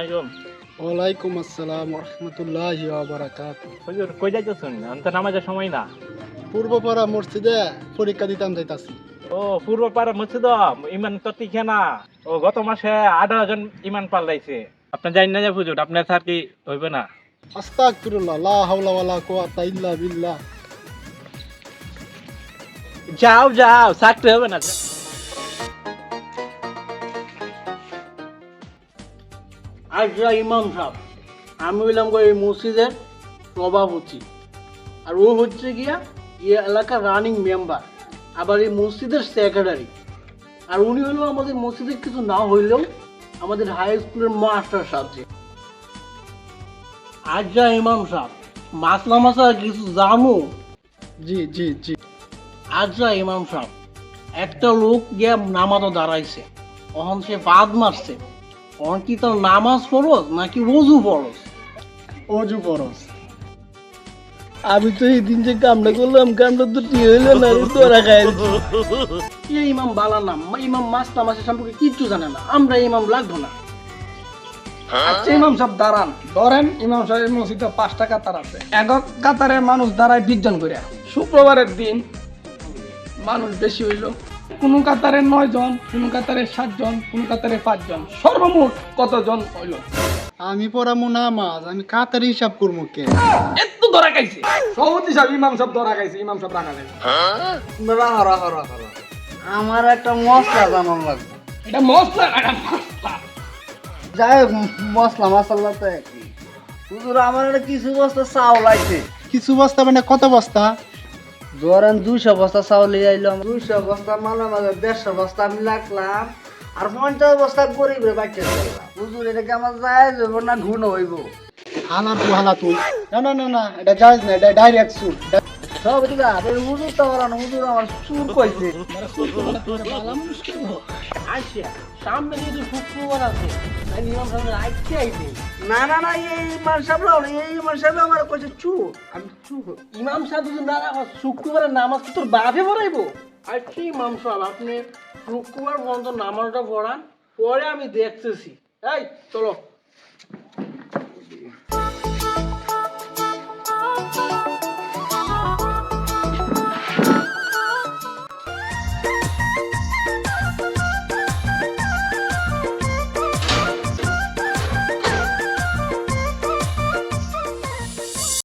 ওয়ালাইকুম আসসালাম রহমতুল্লাহ বারাকাত হুজুর কই যাইতেছেন? আমি তো নামাজের সময় না। পূর্বপাড়া মসজিদে পরীক্ষা দিতাম যাইতাছি। ও পূর্ব পাড়া মসজিদ ইমান তত্তি খেনা ও গত মাসে আঠারো জন ইমান পাল্টাইছে। আপনি জানেন না যে হুজুর আপনার স্যার কি হইবে না? আস্তাগফিরুল্লাহ লা হাওলা ওয়ালা কুওয়াতা ইল্লা বিল্লাহ। যাও যাও চাকরি হবে না। আজরা ইমাম সাহেব আমি হইলাম গো এই মসজিদের সভাপতি আর ও হচ্ছে গিয়া এই এলাকার রানিং মেম্বার আবার এই মসজিদের সেক্রেটারি আর উনি হলো আমাদের মসজিদের কিছু না হইলেও আমাদের হাই স্কুলের মাস্টার সাবজেক্ট আজরা ইমাম সাহেব মাসলা মাসা কিছু জানো? জি জি জি। আজরা ইমাম সাহেব একটা লোক গিয়া নামাজও দাঁড়াইছে তখন সে বাদ মারছে। কি তার নামাজ ফরজ নাকি রোজু ফরজ অজু পরস আমি তো এই দিন যে কামটা করলাম কামটা তো ঠিক হইল না রে, তোরা খাই এই ইমাম বালা না ইমাম মাস নামাজের সম্পর্কে কিচ্ছু জানে না আমরা ইমাম লাগবো না। আচ্ছা ইমাম সাহেব দাঁড়ান ধরেন ইমাম সাহেবের মসজিদে পাঁচটা কাতার আছে। একক কাতারে মানুষ দাঁড়ায় বিশ জন করে শুক্রবারের দিন মানুষ বেশি হইল। কোন কাতারে নয় জন কোন কাতারে সাত জন কোন কাতারে পাঁচ জন। সর্বমোট কতজন হইল? আমি পড়ামু নামাজ আমি কাতার হিসাব করব কে? এত ধরা খাইছে। সভাপতি সাহেব ইমাম সাহেব ধরা খাইছে ইমাম সাহেব রাখা খাইছে। রাহা রাহা রাহা আমার একটা মশলা জানান লাগবে। এটা মশলা এটা মশলা। যাই হোক মশলা মশলা তো একই। হুজুর আমার একটা কিছু বস্তা চাউল আইছে কিছু বস্তা মানে কত বস্তা? ধরেন দুইশো বস্তা চাউল নিয়ে আইলাম। দুইশো বস্তা মালা মাঝে দেড়শো বস্তা আমি লাগলাম। আর পঞ্চাশ বস্তা গরিব রে বাচ্চা হুজুর এটাকে আমার না ঘুণ হইব? হালা তু হালা তুই না না না না, এটা যাইজ না, এটা ডাইরেক্ট সুট সব ঠিক আছে হুজুর তো হুজুর আমার চুর কইছে। আচ্ছা সামনে কিন্তু শুক্রবার আছে সামনে না না না এই ইমাম সাহেব এই ইমাম সাহেব আমার কইছে চুর। আমি চুর ইমাম সাহেব না শুক্রবারের নামাজ কি তোর বাপে পড়াইবো? আচ্ছা ইমাম সাহেব আপনি শুক্রবার পর্যন্ত নামাজটা পড়ান পরে আমি দেখতেছি। এই চলো।